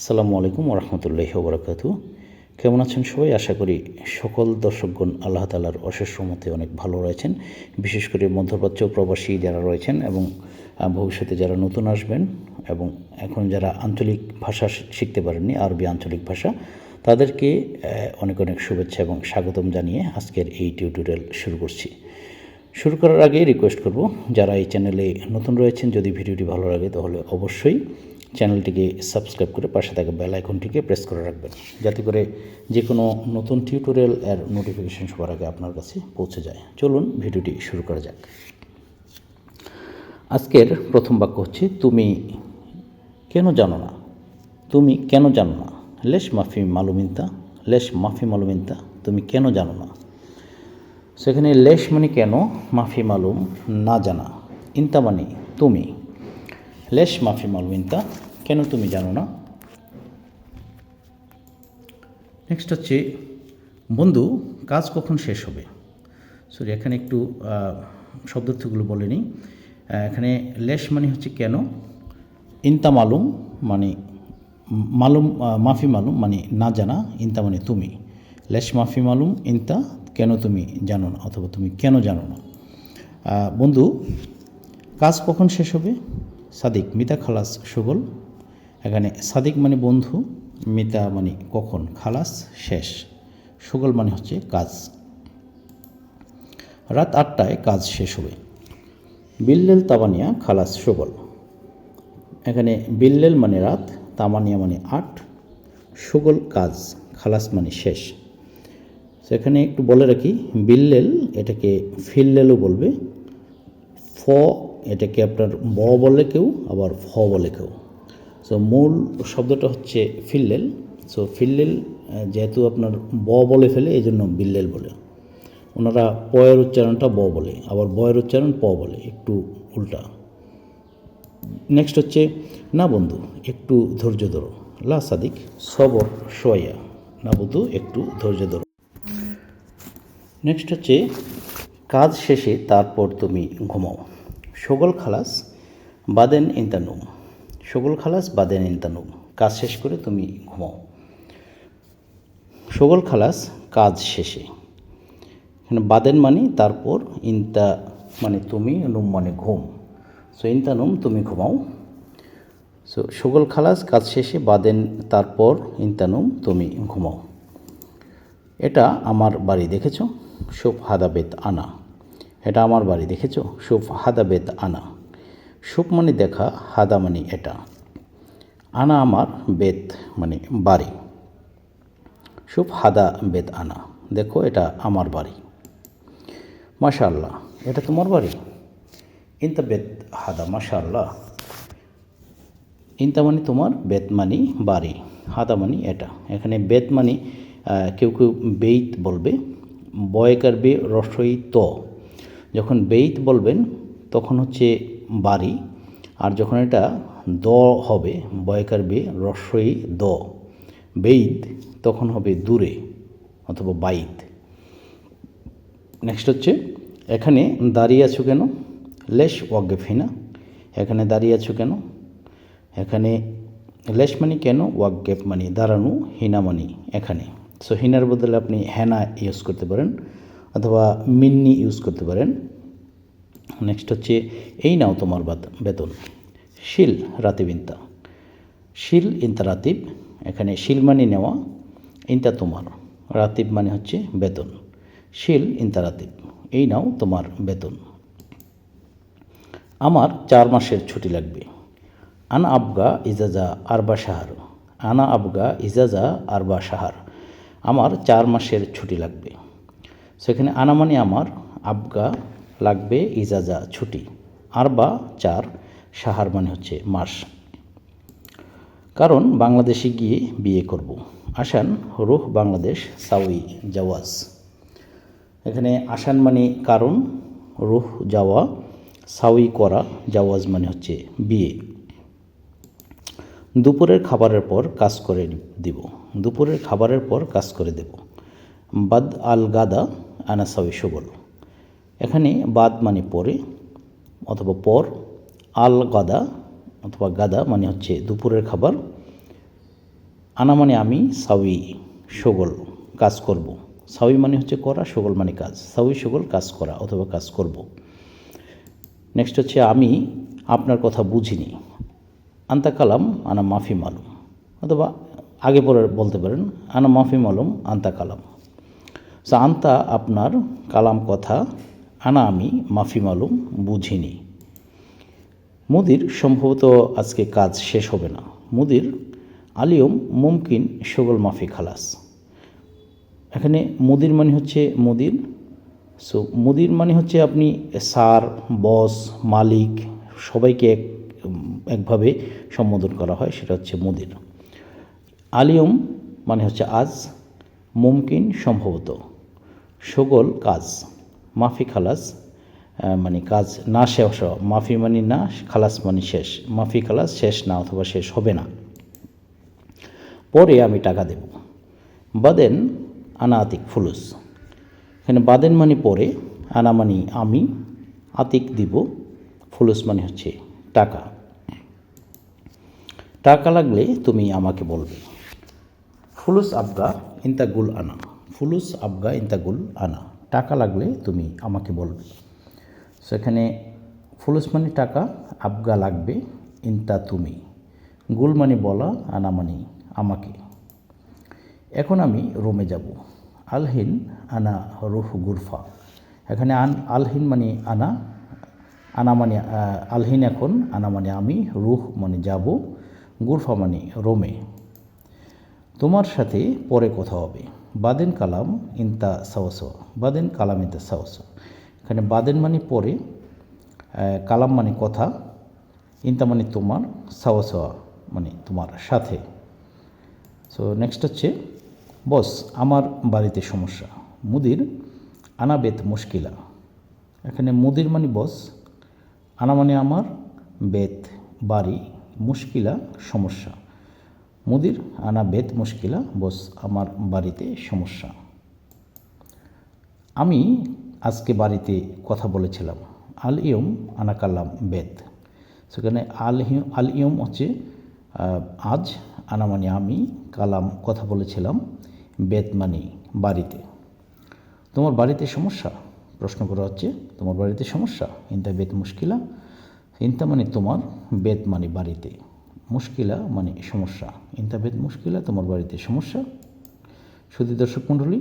আসসালামু আলাইকুম ওরহমতুল্লাহি ওবরাকাতু কেমন আছেন সবাই? আশা করি সকল দর্শকগণ আল্লাহ তালার অশেষ মতে অনেক ভালো রয়েছেন। বিশেষ করে মধ্যপ্রাচ্য প্রবাসী যারা রয়েছেন এবং ভবিষ্যতে যারা নতুন আসবেন এবং এখন যারা আঞ্চলিক ভাষা শিখতে পারেননি, আরবি আঞ্চলিক ভাষা, তাদেরকে অনেক অনেক শুভেচ্ছা এবং স্বাগতম জানিয়ে আজকের এই টিউটোরিয়াল শুরু করছি। শুরু করার আগে রিকোয়েস্ট করব, যারা এই চ্যানেলে নতুন রয়েছেন, যদি ভিডিওটি ভালো লাগে তাহলে অবশ্যই চ্যানেলটিকে সাবস্ক্রাইব করে পাশে থাকা বেল আইকনটিকে প্রেস করে রাখবেন, যাতে করে যে কোনো নতুন টিউটোরিয়াল এর নোটিফিকেশন সবার আগে আপনার কাছে পৌঁছে যায়। চলুন ভিডিওটি শুরু করা যাক। আজকের প্রথম বাক্য হচ্ছে, তুমি কেন জানো না? তুমি কেন জানো না? লেশ মাফি মালুমিনতা, লেশ মাফি মালুমিনতা, তুমি কেন জানো না? সেখানে লেশ মানে কেন, মাফি মালুম না জানা। ইনতা মানে তুমি। লেশ মাফি মালুম ইনতা কেন তুমি জানো না? নেক্সট হচ্ছে বন্ধু কাজ কখন শেষ হবে? সরি এখানে একটু শব্দার্থগুলো বলে নিই। এখানে লেশ মানে হচ্ছে কেন? ইনতা মালুম মানে মালুম মাফি মালুম মানে না জানা ইনতা মানে তুমি। লেশ মাফি মালুম ইনতা কেন তুমি জানো না অথবা তুমি কেন জানো না। বন্ধু কাজ কখন শেষ হবে? সাদিক, মিতা খালাস সুগল এখানে সাদিক মানে বন্ধু, মিতা মানে কখন? খালাস, শেষ। সুগল মানে হচ্ছে কাজ। রাত আটটায় কাজ শেষ হবে। বিল্লেল তাবানিয়া খালাস সুগল এখানে বিল্লেল মানে রাত, তামানিয়া মানে আট সুগল কাজ, খালাস মানে শেষ। সেখানে একটু বলে রাখি, বিল্লেল এটাকে ফিল্লেলও বলবে। ফ এটাকে আপনার ব বলে কেউ, আবার ফ বলে কেউ। সো মূল শব্দটা হচ্ছে ফিল্লেল। সো ফিল্লেল যেহেতু আপনার ব বলে ফেলে এই জন্য বিল্লেল বলে। ওনারা পয়ের উচ্চারণটা ব বলে, আবার বয়ের উচ্চারণ প বলে, একটু উল্টা। নেক্সট হচ্ছে, না বন্ধু, একটু ধৈর্য ধরো। লা সাদিক, সবর সোয়া না বন্ধু, একটু ধৈর্য ধরো। নেক্সট হচ্ছে, কাজ শেষে তারপর তুমি ঘুমাও। সগল খালাস, বাদেন ইন্তানুম সগল খালাস, বাদেন ইন্তানুম কাজ শেষ করে তুমি ঘুমাও। সগল খালাস, কাজ শেষে। এখানে বাদেন মানে তারপর ইন্তা মানে তুমি, নুম মানে ঘুম। সো ইন্তানুম তুমি ঘুমাও। সো সগল খালাস, কাজ শেষে, বাদেন তারপর ইন্তানুম তুমি ঘুমাও। এটা আমার বাড়ি, দেখেছ? সুফ হাদাবেত আনা। এটা আমার বাড়ি, দেখেছ? সুফ হাদাবেত আনা। সুফ মানে দেখা, হাদা মানে এটা। আনা আমার বেত মানে বাড়ি। সুফ হাদা বেত আনা। দেখো, এটা আমার বাড়ি। মাশাআল্লাহ, এটা তোমার বাড়ি? ইনতা বেত হাদা, মাশাআল্লাহ। ইনতা মানে তোমার বেত মানি বাড়ি। হাদা মানি এটা। এখানে বেত মানি কেউ কেউ বেইত বলবে। বয়কার বে রসই ত যখন বেইত বলবেন, তখন হচ্ছে বাড়ি আর যখন এটা দ হবে বয়কার বে রসই দ। বেইত তখন হবে দূরে অথবা বাইত। নেক্সট হচ্ছে, এখানে দাঁড়িয়ে আছো কেন? লেশ ওয়াগেফিনা এখানে দাঁড়িয়ে আছো কেন? এখানে লেশ মানি কেন? ওয়াগেপ মানি দাঁড়ানো, হিনা মানি এখানে। সো হিনার বদলে আপনি হেনা ইউজ করতে পারেন। অথবা মিন্নি ইউজ করতে পারেন। নেক্সট হচ্ছে, এই নাও তোমার বাত- বেতন। শিল, রাতিবিন্তা। শিল, ইন্তা রাতিব। এখানে শিল মানে নেওয়া, ইন্তা তোমার। রাতিব মানে হচ্ছে বেতন। শিল, ইন্তা রাতিব। এই নাও তোমার বেতন। আমার চার মাসের ছুটি লাগবে। আনা আবগা ইজাজা আরবা সাহার আনা আবগা ইজাজা আরবা সাহার আমার চার মাসের ছুটি লাগবে। সেখানে আনা মানে আমার আবগা লাগবে ইজাজা ছুটি। আর বা চার, সাহার মানে হচ্ছে মাস। কারণ বাংলাদেশে গিয়ে বিয়ে করব। আসান, রুহ বাংলাদেশ, সাউই জাওয়াজ। এখানে আসান মানে কারণ, রুহ যাওয়া, সাউই করা, জাওয়াজ মানে হচ্ছে বিয়ে। দুপুরের খাবারের পর কাজ করে দিব। দুপুরের খাবারের পর কাজ করে দেব। বাদ আল গাদা আনাসাউই সুগল এখানে বাদ মানে পরে অথবা পর, আল গাদা অথবা গাদা মানে হচ্ছে দুপুরের খাবার। আনা মানে আমি সাউই সগল, কাজ করব। সাউই মানে হচ্ছে করা, সগল মানে কাজ। সাউই সগল, কাজ করা অথবা কাজ করব। নেক্সট হচ্ছে আমি, আপনার কথা বুঝিনি। আন্তা কালাম, আনা মাফি মালুম। অথবা আগে পরে বলতে পারেন, আনা মাফি মালুম, আন্তা কালাম। সো আন্তা আপনার কালাম কথা, আনা আমি মাফি মালুম বুঝিনি। মুদির সম্ভবত আজকে কাজ শেষ হবে না। মুদির আলিয়ম মুমকিন সগল মাফি খালাস। এখানে মুদির মানে হচ্ছে মুদির। সো মুদির মানে হচ্ছে আপনি স্যার, বস, মালিক সবাইকে এক, একভাবে সম্বোধন করা হয়, সেটা হচ্ছে মুদির। আলিয়ম মানে হচ্ছে আজ, মুমকিন সম্ভবত। সগল কাজ, মাফি খালাস মানে কাজ না শেষ, মাফি মানে না, খালাস মানে শেষ, মাফি খালাস শেষ না অথবা শেষ হবে না। পরে আমি টাকা দেব। বাদেন আনা আতিক ফুলুস। এখানে বাদেন মানে পরে, আনা মানে আমি, আতিক দিব, ফুলুস মানে হচ্ছে টাকা। টাকা লাগলে তুমি আমাকে বলবে। ফুলুস আবগা ইন্তা গুল আনা। ফুলুস আবগা ইন্তা গুল আনা। টাকা লাগলে তুমি আমাকে বলবে। সেখানে ফুলুস মানে টাকা, আবগা লাগবে, ইন্তা তুমি। গুল মানে বলা, আনা মানে আমাকে। এখন আমি রোমে যাব। আলহিন আনা রুহ গুরফা। এখানে আন আলহিন মানে আনা আনা মানে আলহিন এখন, আনা মানে আমি, রুহ মানে যাব, গুরফা মানে রোমে। তোমার সাথে পরে কথা হবে। বাদেন কালাম ইনতা সাওস বাদেন কালাম ইনতা সাওস এখানে বাদেন মানে পরে কালাম মানে কথা, ইনতা মানে তোমার সাওস মানে তোমার সাথে। সো নেক্সট হচ্ছে, বস, আমার বাড়িতে সমস্যা। মুদির আনা বেত মুশকিলা। এখানে মুদির মানে বস, আনা মানে আমার বেত, বাড়ি, মুশকিলা, সমস্যা। মুদির আনা বেত মুশকিলা, বস আমার বাড়িতে সমস্যা। আমি আজকে বাড়িতে কথা বলেছিলাম, আল ইয়ম আনা কাল্লাম বেত। সেখানে আল আল ইয়ম হচ্ছে আজ আনা মানে আমি, কালাম কথা বলেছিলাম, বেত মানে বাড়িতে। তোমার বাড়িতে সমস্যা? প্রশ্ন করা হচ্ছে, তোমার বাড়িতে সমস্যা? ইন্তা বেত মুশকিলা? ইন্তা মানে তোমার, বেত মানে বাড়িতে। মুশকিলা মানে সমস্যা। ইন্তা বেত মুশকিলা, তোমার বাড়িতে সমস্যা। শুধু দর্শক মণ্ডলী,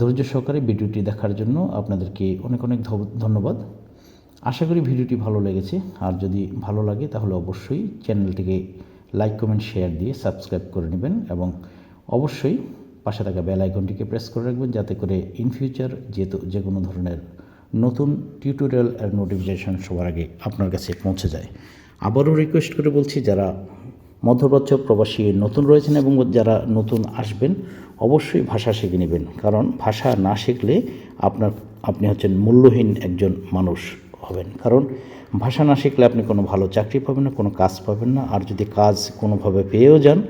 ধৈর্য সহকারে ভিডিওটি দেখার জন্য আপনাদেরকে অনেক অনেক ধন্যবাদ। আশা করি ভিডিওটি ভালো লেগেছে। আর যদি ভালো লাগে, তাহলে অবশ্যই চ্যানেলটিকে লাইক, কমেন্ট, শেয়ার দিয়ে সাবস্ক্রাইব করে নেবেন এবং অবশ্যই পাশে থাকা বেল আইকনটিকে প্রেস করে রাখবেন যাতে করে ইন ফিউচার যেহেতু যে কোনো ধরনের নতুন টিউটোরিয়াল এর নোটিফিকেশন সবার আগে আপনার কাছে পৌঁছে যায়। আবারও রিকোয়েস্ট করে বলছি, যারা মধ্যপ্রাচ্য প্রবাসী নতুন রয়েছেন এবং যারা নতুন আসবেন, অবশ্যই ভাষা শিখে নেবেন। কারণ ভাষা না শিখলে আপনার, আপনি হচ্ছেন মূল্যহীন একজন মানুষ হবেন। কারণ ভাষা না শিখলে আপনি কোনো ভালো চাকরি পাবেন না, কোনো কাজ পাবেন না। আর যদি কাজ কোনোভাবে পেয়েও যান,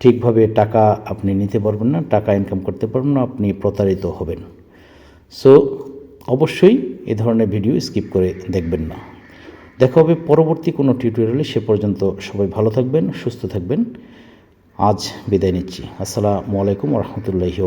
ঠিকভাবে টাকা আপনি নিতে পারবেন না, টাকা ইনকাম করতে পারবেন না, আপনি প্রতারিত হবেন। সো অবশ্যই এ ধরনের ভিডিও স্কিপ করে দেখবেন না। দেখা হবে পরবর্তী কোনো টিউটোরিয়ালে সে পর্যন্ত সবাই ভালো থাকবেন, সুস্থ থাকবেন। আজ বিদায় নিচ্ছি। আসসালামু আলাইকুম রহমতুল্লাহি